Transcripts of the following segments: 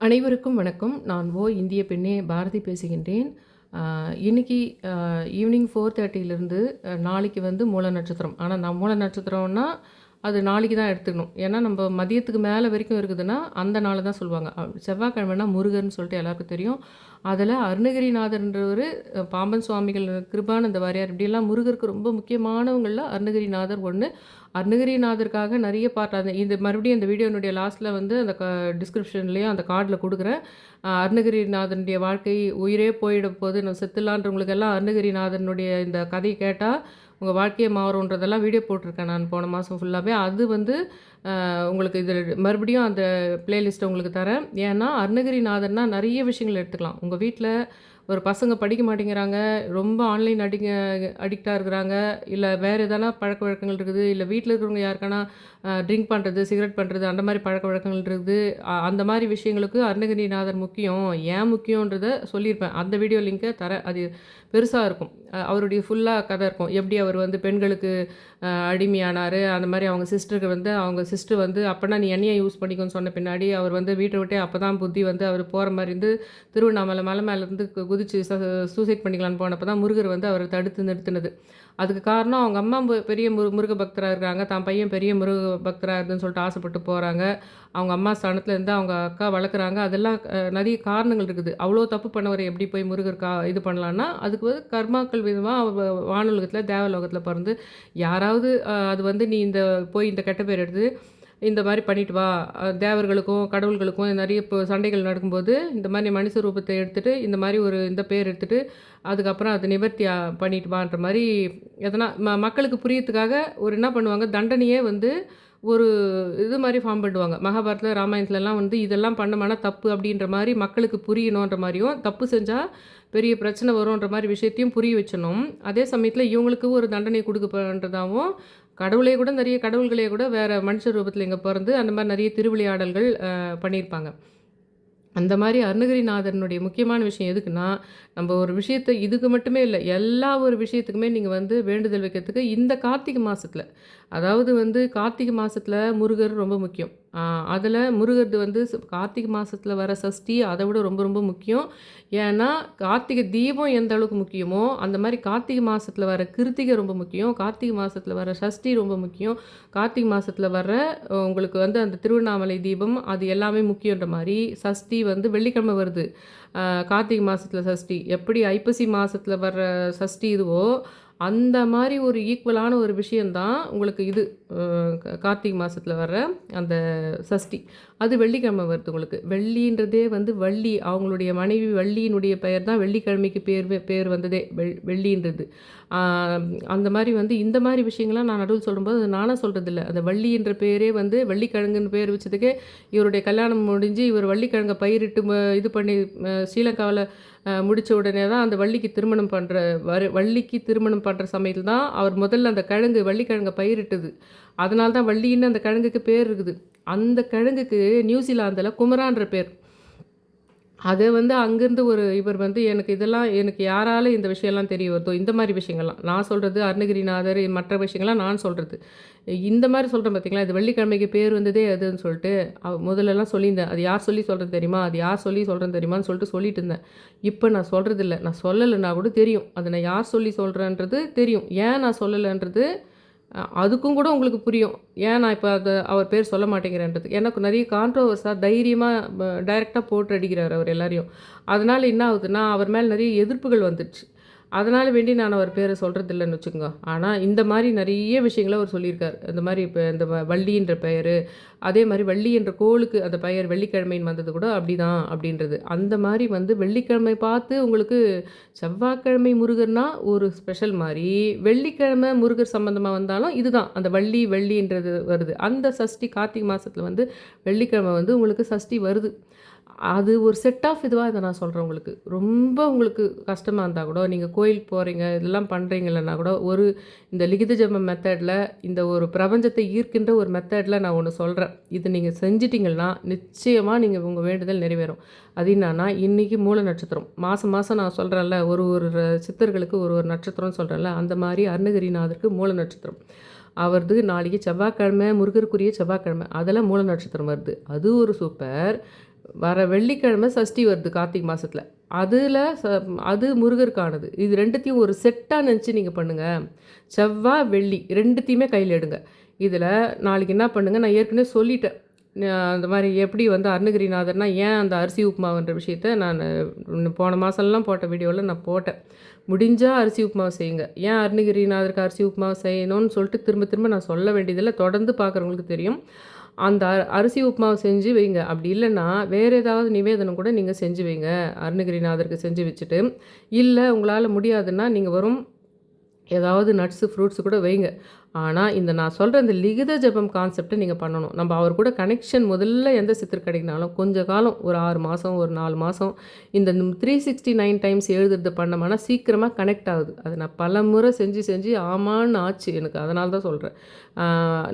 அனைவருக்கும் வணக்கம். நான் ஓ இந்திய பெண்ணே பாரதி பேசுகின்றேன். இன்னைக்கு ஈவினிங் 4:30லிருந்து அ நாளைக்கு வந்து மூல நட்சத்திரம். ஆனால் நான் மூல நட்சத்திரம்னா, அது நாளைக்கு தான் எடுத்துக்கணும். ஏன்னா நம்ம மதியத்துக்கு மேலே வரைக்கும் இருக்குதுன்னா, அந்த நாள் தான் சொல்லுவாங்க. செவ்வாய்க்கிழமைனா முருகர்ன்னு சொல்லிட்டு எல்லாருக்கும் தெரியும். அதில் அருணகிரிநாதர்ன்றவர் பாம்பன் சுவாமிகள், கிருபானந்த வாரியார் இப்படியெல்லாம் முருகருக்கு ரொம்ப முக்கியமானவங்களில் அருணகிரிநாதர் ஒன்று அருணகிரிநாதருக்காக நிறைய பாட்டு இந்த மறுபடியும் இந்த வீடியோனுடைய லாஸ்ட்டில் வந்து அந்த க டிஸ்கிரிப்ஷன்லேயும் அந்த கார்டில் கொடுக்குறேன் அருணகிரிநாதனுடைய வாழ்க்கை உயிரே போயிட போது நம்ம செத்துலான்றவங்களுக்கெல்லாம் அருணகிரிநாதனுடைய இந்த கதையை கேட்டால் உங்கள் வாழ்க்கையை மாறுன்றதெல்லாம் வீடியோ போட்டிருக்கேன் நான் போன மாதம் ஃபுல்லாகவே அது வந்து உங்களுக்கு இது மறுபடியும் அந்த பிளேலிஸ்ட்டை உங்களுக்கு தரேன். ஏன்னா அருணகிரிநாதர்னா நிறைய விஷயங்கள் எடுத்துக்கலாம். உங்கள் வீட்டில் ஒரு பசங்க படிக்க மாட்டேங்கிறாங்க, ரொம்ப ஆன்லைன் அடிங்க அடிக்டாக இருக்கிறாங்க, இல்லை வேறு எதனா பழக்கவழக்கங்கள் இருக்குது, இல்லை வீட்டில் இருக்கிறவங்க யாருக்கானா ட்ரிங்க் பண்ணுறது சிகரெட் பண்ணுறது அந்த மாரி பழக்கவழக்கங்கள் இருக்குது. அந்த மாதிரி விஷயங்களுக்கு அருணகிரிநாதர் முக்கியம். ஏன் முக்கியன்றத சொல்லியிருப்பேன். அந்த வீடியோ லிங்க்கை தர அது பெருசாக இருக்கும். அவருடைய ஃபுல்லாக கதை இருக்கும். எப்படி அவர் வந்து பெண்களுக்கு அடிமையானார். அந்த மாதிரி அவங்க சிஸ்டருக்கு வந்து அவங்க சிஸ்டர் வந்து அப்போனா நீ எண்ணெயை யூஸ் பண்ணிக்கோன்னு சொன்ன பின்னாடி, அவர் வந்து வீட்டை விட்டே அப்போ தான் புத்தி வந்து அவர் போகிற மாதிரி இருந்து, திருவண்ணாமலை மலை மேலேருந்து கு குதிச்சு ச சூசைட் பண்ணிக்கலான்னு போனப்போ தான் முருகர் வந்து அவரை தடுத்து நிறுத்தினது. அதுக்கு காரணம் அவங்க அம்மா பெரிய முரு முருக பக்தராக இருக்காங்க. தான் பையன் பெரிய முருக பக்தராக இருக்குதுன்னு சொல்லிட்டு ஆசைப்பட்டு போகிறாங்க அவங்க அம்மா ஸ்தானத்தில் இருந்து அவங்க அக்கா வளர்க்குறாங்க. அதெல்லாம் நிறைய காரணங்கள் இருக்குது. அவ்வளோ தப்பு பண்ணவரை எப்படி போய் முருகர் கா இது பண்ணலான்னா, அதுக்கு வந்து கர்மாக்கள் விதமாக வானுலகத்தில் தேவலோகத்தில் பிறந்து யாராவது அது வந்து நீ இந்த போய் இந்த கெட்ட பேர் எடுத்து, இந்த மாதிரி பண்ணிட்டு வா. தேவர்களுக்கும், கடவுள்களுக்கும் நிறைய இப்போ சண்டைகள் நடக்கும்போது, இந்த மாதிரி மனுஷ ரூபத்தை எடுத்துகிட்டு இந்த மாதிரி ஒரு இந்த பேர் எடுத்துகிட்டு அதுக்கப்புறம் அது நிவர்த்தி பண்ணிட்டு வான்ற மாதிரி எதனா ம மக்களுக்கு புரியத்துக்காக ஒரு என்ன பண்ணுவாங்க, தண்டனையே வந்து ஒரு இது மாதிரி ஃபார்ம் பண்ணுவாங்க. மகாபாரதத்துல, ராமாயணத்துலலாம் வந்து இதெல்லாம் பண்ணோமானா தப்பு அப்படின்ற மாதிரி மக்களுக்கு புரியணுன்ற மாதிரியும் தப்பு செஞ்சால் பெரிய பிரச்சனை வரும்ன்ற மாதிரி விஷயத்தையும் புரிய வச்சணும். அதே சமயத்தில் இவங்களுக்கு ஒரு தண்டனை கொடுக்கப்பன்றதாகவும் கடவுளே கூட நிறைய கடவுள்களே கூட வேறு மனுஷ ரூபத்தில் இங்கே பிறந்து அந்த மாதிரி நிறைய திருவிளையாடல்கள் பண்ணியிருப்பாங்க. அந்த மாதிரி அருணகிரிநாதனுடைய முக்கியமான விஷயம் எதுக்குன்னா, நம்ம ஒரு விஷயத்த இதுக்கு மட்டுமே இல்லை எல்லா ஒரு விஷயத்துக்குமே நீங்கள் வந்து வேண்டுதல் வைக்கிறதுக்கு இந்த கார்த்திகை மாதத்தில் அதாவது வந்து கார்த்திகை மாதத்தில் முருகர் ரொம்ப முக்கியம். அதில் முருகர் முருகர்து வந்து கார்த்திகை மாதத்தில் வர சஷ்டி அதை விட ரொம்ப ரொம்ப முக்கியம். ஏன்னா, கார்த்திகை தீபம் எந்த அளவுக்கு முக்கியமோ, அந்த மாதிரி கார்த்திகை மாதத்தில் வர கிருத்திகை ரொம்ப முக்கியம். கார்த்திகை மாதத்தில் வர சஷ்டி ரொம்ப முக்கியம். கார்த்திகை மாதத்தில் வர உங்களுக்கு வந்து அந்த திருவண்ணாமலை தீபம் அது எல்லாமே முக்கியன்ற மாதிரி சஷ்டி வந்து வெள்ளிக்கிழமை வருது. கார்த்திகை மாதத்தில் சஷ்டி. எப்படி ஐப்பசி மாதத்தில் வர்ற சஷ்டி இதுவோ, அந்த மாதிரி ஒரு ஈக்குவலான ஒரு விஷயந்தான் உங்களுக்கு இது கார்த்திகை மாதத்தில் வர்ற அந்த சஷ்டி. அது வெள்ளிக்கிழமை வருது உங்களுக்கு. வெள்ளின்றதே வந்து வள்ளி, அவங்களுடைய மனைவி வள்ளியினுடைய பெயர் தான் வெள்ளிக்கிழமைக்கு பேர் பேர் வந்ததே. வெள் வெள்ளின்றது. அந்த மாதிரி வந்து இந்த மாதிரி விஷயங்கள்லாம் நான் நடுவில் சொல்லும்போது, அது நானா சொல்றதில்ல. அந்த வள்ளின்ற பேரே வந்து வள்ளிக்கிழங்குன்னு பேர் வச்சதுக்கே, இவருடைய கல்யாணம் முடிஞ்சு, இவர் வள்ளிக்கிழங்க பயிரிட்டு இது பண்ணி ஸ்ரீலங்காவில் முடித்த உடனே தான் அந்த வள்ளிக்கு திருமணம் பண்ணுற வரு வள்ளிக்கு திருமணம் பண்ணுற சமயத்தில் தான், அவர் முதல்ல அந்த கிழங்கு வள்ளிக்கிழங்க பயிரிட்டுது அதனால தான் வள்ளின்னு அந்த கிழங்குக்கு பேர் இருக்குது. அந்த கிழங்குக்கு நியூசிலாந்தில் குமரான்ற பேர். அதை வந்து அங்கேருந்து ஒரு இவர் வந்து எனக்கு இதெல்லாம் எனக்கு யாரால இந்த விஷயம்லாம் தெரிய வருதோ, இந்த மாதிரி விஷயங்கள்லாம். நான் சொல்கிறது அருணகிரிநாதர் மற்ற விஷயங்கள்லாம் நான் சொல்கிறது இந்த மாதிரி சொல்கிறேன் பார்த்தீங்களா, இது வெள்ளிக்கிழமைக்கு பேர் வந்ததே அதுன்னு சொல்லிட்டு, அவ முதல்லலாம் சொல்லியிருந்தேன். அது யார் சொல்லி சொல்கிறது தெரியுமா? அது யார் சொல்லி சொல்கிறது தெரியுமான்னு சொல்லிட்டு சொல்லிட்டு இருந்தேன். இப்போ நான் சொல்கிறதில்ல நான் சொல்லலைன்னா கூட தெரியும். அதை நான் யார் சொல்லி சொல்கிறேன்றது தெரியும். ஏன் நான் சொல்லலைன்றது அதுக்கும் கூட உங்களுக்கு புரியும். ஏன் நான் இப்போ அதை அவர் பேர் சொல்ல மாட்டேங்கிறேன்றது. எனக்கு நிறைய கான்ட்ரோவர்ஸாக தைரியமாக டைரெக்டாக போட்டு அடிக்கிறார் அவர் எல்லாரையும். அதனால் என்ன ஆகுதுன்னா, அவர் மேலே நிறைய எதிர்ப்புகள் வந்துடுச்சு. அதனால் வேண்டி நான் அவர் பேரை சொல்கிறது இல்லைன்னு வச்சுக்கோங்க. ஆனால் இந்த மாதிரி நிறைய விஷயங்களை அவர் சொல்லியிருக்கார் இந்த மாதிரி இப்போ இந்த வ வள்ளின்ற பெயர் அதே மாதிரி வள்ளி என்ற கோளுக்கு அந்த பெயர் வெள்ளிக்கிழமைன்னு வந்தது கூட அப்படிதான் அப்படின்றது. அந்த மாதிரி வந்து வெள்ளிக்கிழமை பார்த்து உங்களுக்கு செவ்வாய்க்கிழமை முருகர்னா ஒரு ஸ்பெஷல் மாதிரி வெள்ளிக்கிழமை முருகர் சம்மந்தமாக வந்தாலும் இதுதான். அந்த வள்ளி வெள்ளின்றது வருது. அந்த சஷ்டி கார்த்திகை மாதத்தில் வந்து வெள்ளிக்கிழமை வந்து உங்களுக்கு சஷ்டி வருது. அது ஒரு செட் ஆஃப் இதுவாக இதை நான் சொல்கிறேன் உங்களுக்கு. ரொம்ப உங்களுக்கு கஷ்டமாக இருந்தால் கூட, நீங்கள் கோயிலுக்கு போகிறீங்க இதெல்லாம் பண்ணுறீங்கன்னா கூட, ஒரு இந்த லிகித ஜெபம் மெத்தடில் இந்த ஒரு பிரபஞ்சத்தை ஈர்க்கின்ற ஒரு மெத்தடில் நான் ஒன்று சொல்கிறேன் இது நீங்கள் செஞ்சிட்டிங்கன்னா நிச்சயமாக நீங்கள் உங்கள் வேண்டுதல் நிறைவேறும். அது என்னன்னா இன்றைக்கி மூல நட்சத்திரம். மாதம் மாதம் நான் சொல்கிறேன்ல ஒரு ஒரு சித்தர்களுக்கு ஒரு ஒரு நட்சத்திரம்னு சொல்கிறேன்ல அந்த மாதிரி அருணகிரிநாதருக்கு மூல நட்சத்திரம். அவரது நாளைக்கு செவ்வாய்க்கிழமை முருகருக்குரிய செவ்வாய்க்கிழமை அதெல்லாம் மூல நட்சத்திரம் வருது அது ஒரு சூப்பர் வர வெள்ளிக்கிழமை சஷ்டி வருது கார்த்திகை மாதத்தில் அதில் ச அது முருகருக்கானது. இது ரெண்டுத்தையும் ஒரு செட்டாக நினச்சி நீங்கள் பண்ணுங்கள் செவ்வாய் வெள்ளி ரெண்டுத்தையுமே கையில் எடுங்க. இதில் நாளைக்கு என்ன பண்ணுங்கள் நான் ஏற்கனவே சொல்லிட்டேன். அந்த மாதிரி எப்படி வந்து அருணகிரிநாதர்னா ஏன் அந்த அரிசி உப்புமாவுன்ற விஷயத்த நான் போன மாதம்லாம் போட்ட வீடியோவில் நான் போட்டேன். முடிஞ்சால் அரிசி உப்புமாவை செய்யுங்க. ஏன் அருணகிரிநாதருக்கு அரிசி உப்புமாவை செய்யணும்னு சொல்லிட்டு திரும்ப திரும்ப நான் சொல்ல வேண்டியதில்லை. தொடர்ந்து பார்க்குறவங்களுக்கு தெரியும். அந்த அரிசி உப்புமாவை செஞ்சு வைங்க. அப்படி இல்லைன்னா வேறு ஏதாவது நிவேதனம் கூட நீங்கள் செஞ்சு வைங்க. அருணகிரிநாதருக்கு செஞ்சு வச்சுட்டு. இல்லை உங்களால் முடியாதுன்னா நீங்கள் வரும் ஏதாவது நட்ஸு ஃப்ரூட்ஸு கூட வைங்க. ஆனால் இந்த நான் சொல்கிற இந்த லிகித ஜெபம் கான்செப்டை நீங்கள் பண்ணணும். நம்ம அவர் கூட கனெக்ஷன் முதல்ல எந்த சித்தர் கிடைக்கினாலும் கொஞ்ச காலம் ஒரு ஆறு மாதம் ஒரு நாலு மாதம் இந்த த்ரீ சிக்ஸ்டி நைன் டைம்ஸ் எழுதுறது பண்ணோம்னா சீக்கிரமாக கனெக்ட் ஆகுது. அதை நான் பல முறை செஞ்சு செஞ்சு ஆமான்னு ஆச்சு எனக்கு. அதனால தான் சொல்கிறேன்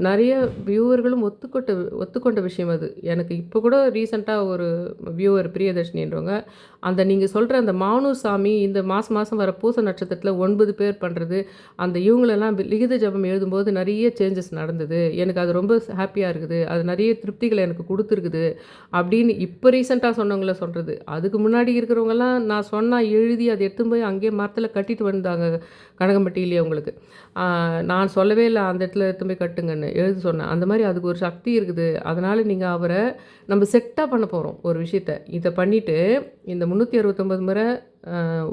நிறைய வியூவர்களும் ஒத்துக்கொண்ட ஒத்துக்கொண்ட விஷயம் அது. எனக்கு இப்போ கூட ரீசெண்டாக ஒரு வியூவர் பிரியதர்ஷினின்றவங்க அந்த நீங்கள் சொல்கிற அந்த மானு சாமி இந்த மாதம் மாதம் வர பூச நட்சத்திரத்தில் ஒன்பது பேர் பண்ணுறது அந்த இவங்களெல்லாம் லிகித ஜபம் எழுதும்போது நிறைய சேஞ்சஸ் நடந்தது. எனக்கு அது ரொம்ப ஹாப்பியாக இருக்குது. அது நிறைய திருப்திகளை எனக்கு கொடுத்துருக்குது அப்படின்னு இப்போ ரீசெண்டாக சொன்னவங்கள சொல்கிறது அதுக்கு முன்னாடி இருக்கிறவங்கலாம் நான் சொன்னால் எழுதி அதை எடுத்துன்னு போய் அங்கேயே மரத்தில் கட்டிட்டு வந்தாங்க கனகம்பட்டியிலேயே உங்களுக்கு நான் சொல்லவே இல்லை அந்த இடத்துல எடுத்து போய் கட்டுங்கன்னு எழுதி சொன்னேன். அந்த மாதிரி அதுக்கு ஒரு சக்தி இருக்குது. அதனால் நீங்கள் அவரை நம்ம செட்டாக பண்ண போகிறோம் ஒரு விஷயத்த. இதை பண்ணிவிட்டு இந்த முந்நூற்றி அறுபத்தொம்பது முறை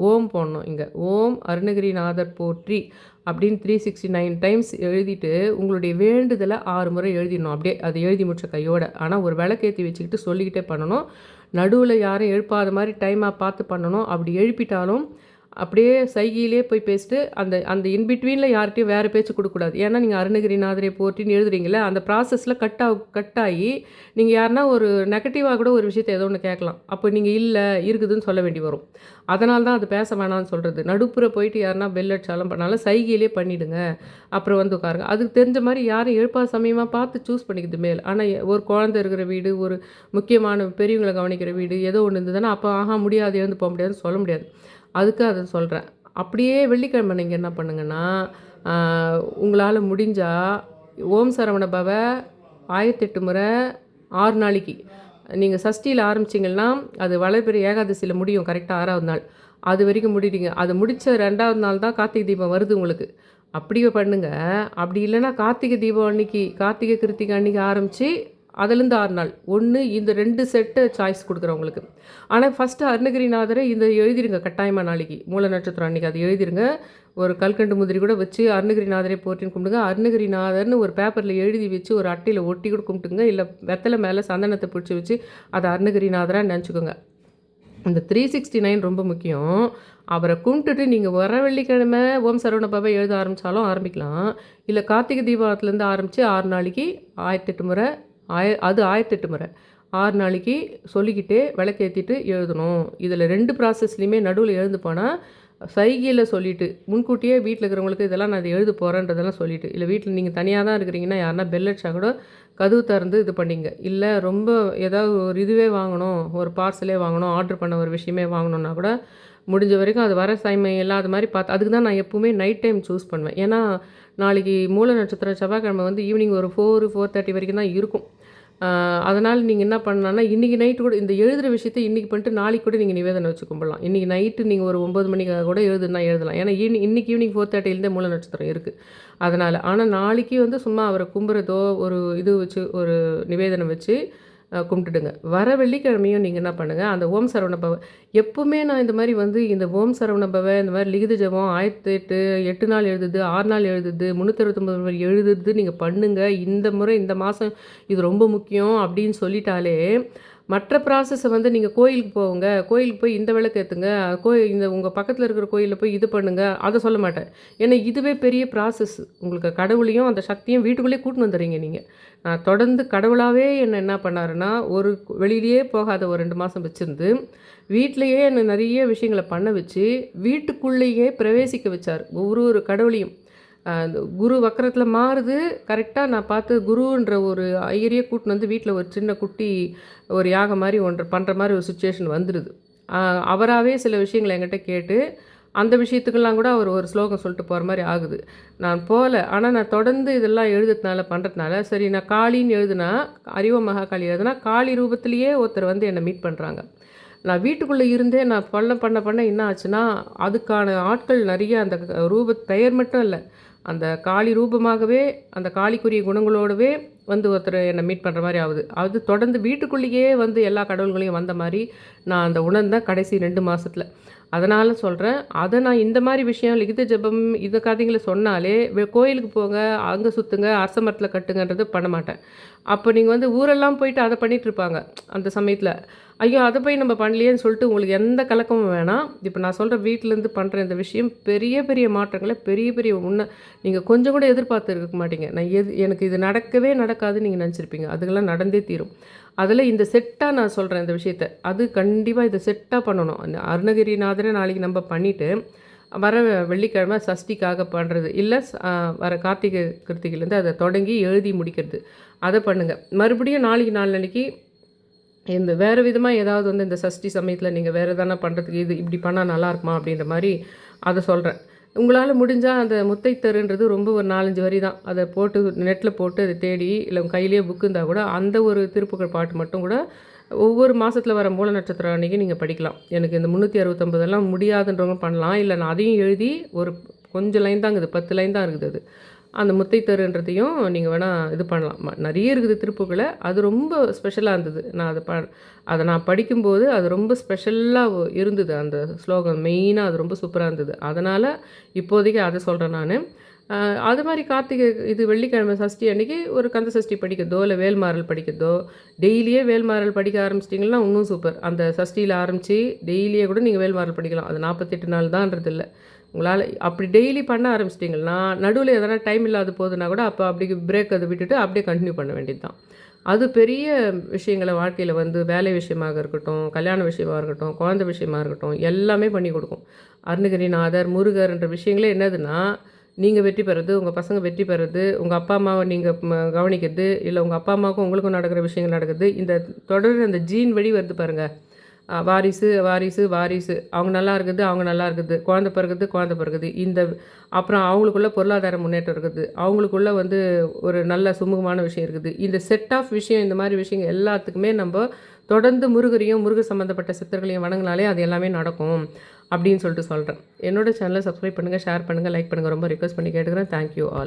ஓம் போடணும் இங்கே. ஓம் அருணகிரிநாதர் போற்றி. அப்படின்னு த்ரீ சிக்ஸ்டி நைன் டைம்ஸ் எழுதிட்டு உங்களுடைய வேண்டுதலை ஆறு முறை எழுதிடணும். அப்படியே அது எழுதி முடிச்ச கையோட. ஆனால் ஒரு விளக்கேற்றி வச்சுக்கிட்டு சொல்லிக்கிட்டே பண்ணணும். நடுவில் யாரும் எழுப்பாத மாதிரி டைமாக பார்த்து பண்ணணும். அப்படி எழுப்பிட்டாலும் அப்படியே சைகையிலே போய் பேசிட்டு அந்த அந்த இன்பிட்வீனில் யார்கிட்டயும் வேறு பேச்சு கொடுக்கக்கூடாது ஏன்னா நீங்கள் அருணகிரிநாதரை போட்டின்னு எழுதுறீங்களே அந்த ப்ராசஸில் கட் ஆ கட் ஆகி நீங்கள் யாருன்னா ஒரு நெகட்டிவாக கூட ஒரு விஷயத்தை ஏதோ ஒன்று கேட்கலாம். அப்போ நீங்கள் இல்லை இருக்குதுன்னு சொல்ல வேண்டி வரும். அதனால தான் அது பேச வேணாம்னு சொல்கிறது நடுப்புற போயிட்டு யாருன்னா பெல் அடிச்சாலும் பண்ணாலும் சைகையிலே பண்ணிவிடுங்க அப்புறம் வந்து உட்காருங்க. அதுக்கு தெரிஞ்ச மாதிரி யாரும் எழுப்பாத சமயமாக பார்த்து சூஸ் பண்ணிக்கிது மேல். ஆனால் ஒரு குழந்தை இருக்கிற வீடு ஒரு முக்கியமான பெரியவங்களை கவனிக்கிற வீடு ஏதோ ஒன்று இருந்ததுன்னா அப்போ ஆஹா முடியாது எழுந்து போக முடியாதுன்னு சொல்ல முடியாது. அதுக்கு அதை சொல்கிறேன் அப்படியே வெள்ளிக்கிழமை நீங்கள் என்ன பண்ணுங்கன்னா உங்களால் முடிஞ்சால் ஓம் சரவண பவ ஆயிரத்தெட்டு முறை ஆறு நாளைக்கு. நீங்கள் சஷ்டியில் ஆரம்பிச்சிங்கன்னா அது வளர்பெரிய ஏகாதசியில் முடியும் கரெக்டாக ஆறாவது நாள். அது வரைக்கும் முடிடுங்க அது முடித்த ரெண்டாவது நாள் தான் கார்த்திகை தீபம் வருது உங்களுக்கு. அப்படியே பண்ணுங்கள் அப்படி இல்லைன்னா கார்த்திகை தீபம் அன்னைக்கு கார்த்திகை கிருத்திகை அன்னைக்கு ஆரம்பித்து அதுலேருந்து ஆறு நாள். ஒன்று இந்த ரெண்டு செட்டு சாய்ஸ் கொடுக்குறேன் உங்களுக்கு. ஆனால் ஃபஸ்ட்டு அருணகிரிநாதரை இந்த எழுதிருங்க கட்டாயமாக நாளைக்கு. மூல நட்சத்திரம் அன்றைக்கி அது எழுதிருங்க. ஒரு கல்கண்டு முதிரி கூட வச்சு அருணகிரிநாதரை போற்றின்னு கும்பிடுங்க. அருணகிரிநாதர்னு ஒரு பேப்பரில் எழுதி வச்சு ஒரு அட்டையில் ஒட்டி கூட கும்பிட்டுங்க. இல்லை வெத்தலை மேலே சந்தனத்தை பிடிச்சி வச்சு அதை அருணகிரிநாதராக நினச்சிக்கோங்க. இந்த த்ரீ சிக்ஸ்டி நைன் ரொம்ப முக்கியம். அவரை கும்பிட்டுட்டு நீங்கள் வர வெள்ளிக்கிழமை ஓம் சரவண பாபா எழுத ஆரம்பித்தாலும் ஆரம்பிக்கலாம். இல்லை கார்த்திகை தீபத்துலேருந்து ஆரம்பித்து ஆறு நாளைக்கு ஆயிரத்தெட்டு முறை ஆய அது ஆயிரத்தெட்டு முறை. ஆறு நாளைக்கு சொல்லிக்கிட்டே விளக்கேற்றிட்டு எழுதணும். இதில் ரெண்டு ப்ராசஸ்லையுமே நடுவில் எழுந்து போனால் சைகையில் சொல்லிவிட்டு முன்கூட்டியே வீட்டில் இருக்கிறவங்களுக்கு இதெல்லாம் நான் இதை எழுத போகிறேன்றதெல்லாம் சொல்லிட்டு இல்லை வீட்டில் நீங்கள் தனியாக தான் இருக்கிறீங்கன்னா யாருன்னா பெல் அடிச்சா கூட கதவு திறந்து இது பண்ணிங்க. இல்லை ரொம்ப ஏதாவது ஒரு இதுவே வாங்கணும் ஒரு பார்சலே வாங்கணும் ஆர்டர் பண்ண ஒரு விஷயமே வாங்கணுன்னா கூட முடிஞ்ச வரைக்கும் அது வர சைமை இல்லாத மாதிரி பார்த்து அதுக்கு தான் நான் எப்போவுமே நைட் டைம் சூஸ் பண்ணுவேன். ஏன்னா நாளைக்கு மூல நட்சத்திரம் செவ்வாய்க்கிழமை வந்து ஈவினிங் ஒரு ஃபோர் ஃபோர் தேர்ட்டி வரைக்கும் தான் இருக்கும். அதனால் நீங்கள் என்ன பண்ணலான்னா இன்றைக்கி நைட்டு கூட இந்த எழுதுகிற விஷயத்தை இன்றைக்கி பண்ணிட்டு நாளைக்கு கூட நீங்கள் நிவேதனை வச்சு கும்பிடலாம். இன்றைக்கி நைட்டு நீங்கள் ஒரு ஒம்பது மணிக்காக கூட எழுதுனா எழுதலாம். ஏன்னா ஈவினிங் இன்றைக்கி ஈவினிங் ஃபோர் தேர்ட்டிலேருந்தே மூல நட்சத்திரம் இருக்குது அதனால் ஆனால் நாளைக்கு வந்து சும்மா அவரை கும்புறதோ ஒரு இது வச்சு ஒரு நிவேதனம் வச்சு கும்பிட்டுடுங்க. வர வெள்ளிக்கிழமையும் நீங்கள் என்ன பண்ணுங்கள் அந்த ஓம் சரவண பவ எப்போவுமே நான் இந்த மாதிரி வந்து இந்த ஓம் சரவண பவ இந்த மாதிரி லிகித ஜபம் ஆயிரத்தி எட்டு எட்டு நாள் எழுதுது ஆறு நாள் எழுதுது முந்நூற்றறுபத்தொம்பது முறை எழுதுது நீங்கள் பண்ணுங்கள் இந்த முறை இந்த மாதம் இது ரொம்ப முக்கியம் அப்படின்னு சொல்லிட்டாலே மற்ற ப்ராசஸை வந்து நீங்கள் கோயிலுக்கு போங்க கோயிலுக்கு போய் இந்த விளக்கு ஏற்றுங்க கோயில் இந்த உங்கள் பக்கத்தில் இருக்கிற கோயிலில் போய் இது பண்ணுங்க அதை சொல்ல மாட்டேன். ஏன்னா இதுவே பெரிய ப்ராசஸ் உங்களுக்கு கடவுளையும் அந்த சக்தியும் வீட்டுக்குள்ளேயே கூட்டின்னு வந்துடுறீங்க நீங்கள் நான் தொடர்ந்து கடவுளாகவே என்னை என்ன பண்ணாருன்னா ஒரு வெளியிலேயே போகாத ஒரு ரெண்டு மாதம் வச்சுருந்து வீட்டிலையே என்னை நிறைய விஷயங்களை பண்ண வச்சு வீட்டுக்குள்ளேயே பிரவேசிக்க வச்சார். ஒவ்வொரு ஒரு கடவுளையும். குரு வக்கரத்தில் மாறுது. கரெக்டாக நான் பார்த்து குருன்ற ஒரு ஐயரியை கூட்டின்னு வந்து வீட்டில் ஒரு சின்ன குட்டி ஒரு யாகம் மாதிரி ஒன்று பண்ணுற மாதிரி ஒரு சுச்சுவேஷன் வந்துடுது அவராகவே சில விஷயங்களை என்கிட்ட கேட்டு அந்த விஷயத்துக்கெல்லாம் கூட அவர் ஒரு ஸ்லோகம் சொல்லிட்டு போகிற மாதிரி ஆகுது. நான் போகல. ஆனால் நான் தொடர்ந்து இதெல்லாம் எழுதுறதுனால பண்ணுறதுனால சரி நான் காளின்னு எழுதுனா அறிவ மகாகாளி எழுதுனா காளி ரூபத்திலேயே ஒருத்தர் வந்து என்னை மீட் பண்ணுறாங்க நான் வீட்டுக்குள்ளே இருந்தே நான் பண்ண பண்ண பண்ண என்ன ஆச்சுன்னா அதுக்கான ஆட்கள் நிறைய அந்த ரூப பெயர் மட்டும் இல்லை. அந்த காளி ரூபமாகவே அந்த காளிக்குரிய குணங்களோடவே வந்து ஒருத்தர் என்னை மீட் பண்ணுற மாதிரி ஆகுது. அது தொடர்ந்து வீட்டுக்குள்ளேயே வந்து எல்லா கடவுள்களையும் வந்த மாதிரி நான் அந்த உணர்ந்தேன் கடைசி ரெண்டு மாதத்தில் அதனால் சொல்கிறேன் அதை நான் இந்த மாதிரி விஷயம் லிகித ஜபம் இந்த கதைகளை சொன்னாலே கோயிலுக்கு போங்க அங்கே சுற்றுங்க அரச மரத்தில் கட்டுங்கன்றது பண்ண மாட்டேன். அப்போ நீங்கள் வந்து ஊரெல்லாம் போயிட்டு அதை பண்ணிகிட்ருப்பாங்க இருப்பாங்க. அந்த சமயத்தில் ஐயோ அதை போய் நம்ம பண்ணலையேன்னு சொல்லிட்டு உங்களுக்கு எந்த கலக்கமும் வேணாம். இப்போ நான் சொல்கிற வீட்டிலேருந்து பண்ணுற இந்த விஷயம் பெரிய பெரிய மாற்றங்களை பெரிய பெரிய முன்ன நீங்கள் கொஞ்சம் கூட எதிர்பார்த்து இருக்க மாட்டீங்க. நான் எது எனக்கு இது நடக்கவே நடக்காதுன்னு நீங்கள் நினச்சிருப்பீங்க. அதுக்கெல்லாம் நடந்தே தீரும். அதில் இந்த செட்டாக நான் சொல்கிறேன் இந்த விஷயத்த. அது கண்டிப்பாக இதை செட்டாக பண்ணணும். அந்த அருணகிரிநாதரை நாளைக்கு நம்ம பண்ணிவிட்டு வர வெள்ளிக்கிழமை சஷ்டிக்காக பண்ணுறது இல்லை வர கார்த்திகை கிருத்திகிலேருந்து அதை தொடங்கி எழுதி முடிக்கிறது. அதை பண்ணுங்கள் மறுபடியும் நாளைக்கு நாளன்னைக்கு இந்த வேறு விதமாக ஏதாவது வந்து இந்த சஷ்டி சமயத்தில் நீங்கள் வேறு எதனா பண்ணுறதுக்கு இது இப்படி பண்ணால் நல்லா இருக்குமா அப்படின்ற மாதிரி அதை சொல்கிறேன் உங்களால் முடிஞ்சால் அந்த முத்தைத்தருன்றது ரொம்ப ஒரு நாலஞ்சு வரி தான். அதை போட்டு நெட்டில் போட்டு அதை தேடி இல்லை உங்கள் கையிலேயே புக்கு இருந்தால் கூட அந்த ஒரு திருப்புகழ் பாட்டு மட்டும் கூட ஒவ்வொரு மாதத்தில் வர மூல நட்சத்திரம் அன்றைக்கி நீங்கள் படிக்கலாம். எனக்கு இந்த முந்நூற்றி அறுபத்தொம்பதெல்லாம் முடியாதுன்றவங்க பண்ணலாம். இல்லை நான் அதையும் எழுதி ஒரு கொஞ்சம் லைன் தான் இருக்குது பத்து லைன் தான் இருக்குது அது. அந்த முத்தைத்தருன்றதையும் நீங்கள் வேணால் இது பண்ணலாம். நிறைய இருக்குது திருப்புகளை. அது ரொம்ப ஸ்பெஷலாக இருந்தது. நான் அதை ப அதை நான் படிக்கும்போது அது ரொம்ப ஸ்பெஷலாக இருந்தது. அந்த ஸ்லோகம் மெயினாக அது ரொம்ப சூப்பராக இருந்தது. அதனால் இப்போதைக்கு அதை சொல்கிறேன் நான். அது மாதிரி கார்த்திகை இது வெள்ளிக்கிழமை சஷ்டி அன்னைக்கு ஒரு கந்த சஷ்டி படிக்கிறதோ இல்லை வேல்மாறல் படிக்கிறதோ டெய்லியே வேல்மாறல் படிக்க ஆரம்பிச்சிட்டிங்கன்னா இன்னும் சூப்பர் அந்த சஷ்டியில் ஆரம்பித்து டெய்லியே கூட நீங்கள் வேல்மாறல் படிக்கலாம். அது நாற்பத்தெட்டு நாள் தான்ன்றது இல்லை உங்களால் அப்படி டெய்லி பண்ண ஆரம்பிச்சிட்டிங்கன்னா நடுவில் எதனா டைம் இல்லாத போதுன்னா கூட அப்போ அப்படி பிரேக் அதை விட்டுட்டு அப்படியே கண்டினியூ பண்ண வேண்டியது தான் அது பெரிய விஷயங்களை வாழ்க்கையில் வந்து வேலை விஷயமாக இருக்கட்டும் கல்யாண விஷயமாக இருக்கட்டும் குழந்தை விஷயமா இருக்கட்டும் எல்லாமே பண்ணி கொடுக்கும். அருணகிரிநாதர் முருகர்ன்ற விஷயங்களே என்னதுன்னா நீங்கள் வெற்றி பெறது உங்கள் பசங்க வெற்றி பெறது உங்கள் அப்பா அம்மாவை நீங்கள் கவனிக்கிறது இல்லை உங்கள் அப்பா அம்மாவுக்கும் உங்களுக்கும் நடக்கிற விஷயங்கள் நடக்குது. இந்த தொடர் அந்த ஜீன் வழி வருது பாருங்கள் வாரிசு வாரிசு வாரிசு. அவங்க நல்லா இருக்குது அவங்க நல்லா இருக்குது. குழந்த பிறகுது குழந்த பிறகுது இந்த அப்புறம் அவங்களுக்குள்ள பொருளாதார முன்னேற்றம் இருக்குது. அவங்களுக்குள்ள வந்து ஒரு நல்ல சுமூகமான விஷயம் இருக்குது. இந்த செட் ஆஃப் விஷயம் இந்த மாதிரி விஷயங்கள் எல்லாத்துக்குமே நம்ம தொடர்ந்து முருகரையும் முருக சம்மந்தப்பட்ட சித்தர்களையும் வணங்கினாலே அது எல்லாமே நடக்கும் அப்படின்னு சொல்லிட்டு சொல்கிறேன் என்னோடய சேனலை சப்ஸ்கிரைப் பண்ணுங்கள் ஷேர் பண்ணுங்கள் லைக் பண்ணுங்கள் ரொம்ப ரிக்வஸ்ட் பண்ணி கேட்டுக்கிறேன். Thank you all